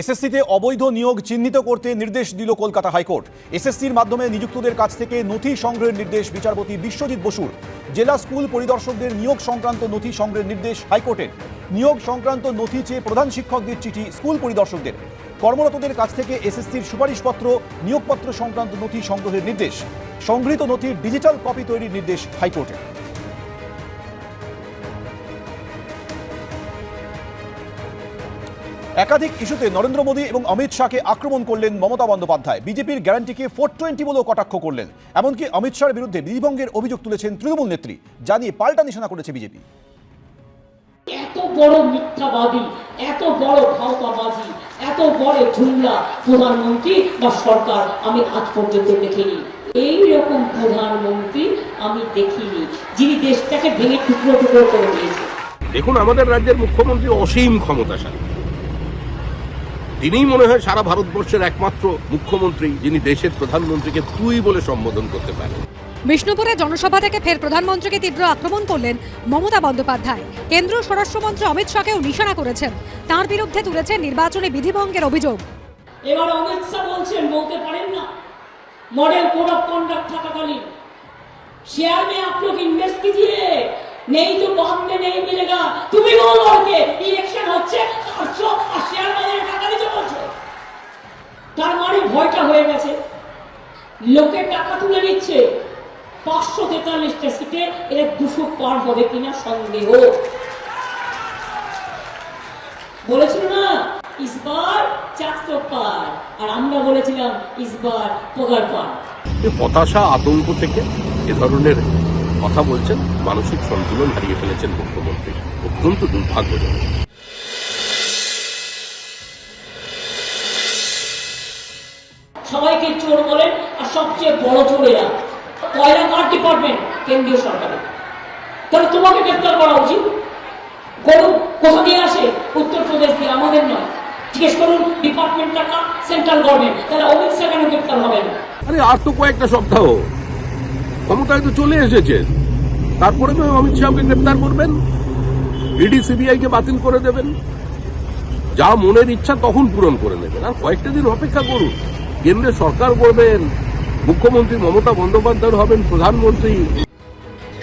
এসএসসিতে অবৈধ নিয়োগ চিহ্নিত করতে নির্দেশ দিল কলকাতা হাইকোর্ট। এসএসসির মাধ্যমে নিযুক্তদের কাছ থেকে নথি সংগ্রহের নির্দেশ বিচারপতি বিশ্বজিৎ বসুর। জেলা স্কুল পরিদর্শকদের নিয়োগ সংক্রান্ত নথি সংগ্রহের নির্দেশ হাইকোর্টের। নিয়োগ সংক্রান্ত নথি চেয়ে প্রধান শিক্ষকদের চিঠি স্কুল পরিদর্শকদের। কর্মরতদের কাছ থেকে এসএসসির সুপারিশপত্র, নিয়োগপত্র সংক্রান্ত নথি সংগ্রহের নির্দেশ। সংগৃহীত নথির ডিজিটাল কপি তৈরির নির্দেশ হাইকোর্টের। একাধিক ইস্যুতে নরেন্দ্র মোদী এবং অমিত শাহকে আক্রমণ করলেন মমতা বন্দ্যোপাধ্যায়। বিজেপির গ্যারান্টিকে ফোর টোয়েন্টি বলেও কটাক্ষ করলেন। এমনকি অমিত শাহের বিরুদ্ধে বিধিভঙ্গের অভিযোগ তুলেছেন তৃণমূল নেত্রী জানিয়ে পাল্টা নিশানা করেছে বিজেপি। এত বড় মিথ্যাবাদী এত বড় ভাওতাবাজি এত বড় ঝুমলা প্রধানমন্ত্রী বা সরকার আমি আজ পর্যন্ত দেখিনি। এই রকম প্রধানমন্ত্রী আমি দেখিনি যিনি দেশটাকে ভেঙে টুকরো টুকরো করে দিয়েছে দেখুন আমাদের রাজ্যের মুখ্যমন্ত্রী অসীম ক্ষমতাশালী। তিনিই মনে হয় সারা ভারতবর্ষের একমাত্র মুখ্যমন্ত্রী যিনি দেশের প্রধানমন্ত্রীকে তুই বলে সম্বোধন করতে পারেন। বিষ্ণুপুরে জনসভা থেকে ফের প্রধানমন্ত্রীকে তীব্র আক্রমণ করলেন মমতা বন্দ্যোপাধ্যায়। কেন্দ্রীয় স্বরাষ্ট্রমন্ত্রী অমিত শাহকেও নিশানা করেছেন। তার বিরুদ্ধে তুলেছেন নির্বাচনে বিধিভঙ্গের অভিযোগ। এবার অমিত শাহ বলছেন বলতে পারেন না মডেল কোড অফ কন্ডাক্ট থাকাকালীন। শেয়ার মে আপ লোক ইনভেস্ট কিজিয়ে নেই তো বাদ নেই মিলেগা। তুমি বলো ইলেকশন হচ্ছে আর শেয়ার বাজারে ভয়টা হয়ে গেছে। লোকের টাকা তুলে নিচ্ছে। পাঁচশো তেতাল্লিশটা সিটে এর দুশো পার হবে কিনা সন্দেহ। বলেছিল না, ইসবার চারশো পার আর আমরা বলেছিলাম, ইসবার পগার পার হতাশা আতঙ্ক থেকে এ ধরনের কথা বলছেন মানসিক সন্তুলন হারিয়ে ফেলেছেন মুখ্যমন্ত্রী। অত্যন্ত দুর্ভাগ্যজনক। সবাইকে চোর বলেন, আর সবচেয়ে বড় চোর এরা কয়লা কার ডিপার্টমেন্ট, কেন্দ্রীয় সরকারের। তাহলে তোমাকে গ্রেপ্তার করা উচিত? করুন কোথা দিয়ে আসে? উত্তরপ্রদেশ দিয়ে, আমাদের নয়। জিজ্ঞেস করুন, ডিপার্টমেন্টটা কার? Central government. তাহলে অমিত শাহ কেন গ্রেপ্তার হবে না আরে, আর তো কয়েকটা সপ্তাহ। ক্ষমতায় তো চলে এসেছেন তারপরে তো অমিত শাহকে গ্রেপ্তার করবেন। ইডি, সিবিআই কে বাতিল করে দেবেন। যা মনের ইচ্ছা তখন পূরণ করে নেবেন। আর কয়েকটা দিন অপেক্ষা করুন। কেন্দ্রে সরকার করবেন মুখ্যমন্ত্রী মমতা বন্দ্যোপাধ্যায় হবেন প্রধানমন্ত্রী।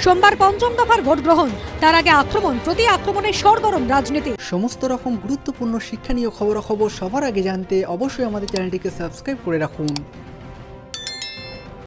সোমবার পঞ্চম দফার ভোট গ্রহণ। তার আগে আক্রমণ প্রতি আক্রমণের সরগরম রাজনীতি। সমস্ত রকম গুরুত্বপূর্ণ শিক্ষণীয় খবরাখবর সবার আগে জানতে অবশ্যই আমাদের চ্যানেলটিকে সাবস্ক্রাইব করে রাখুন।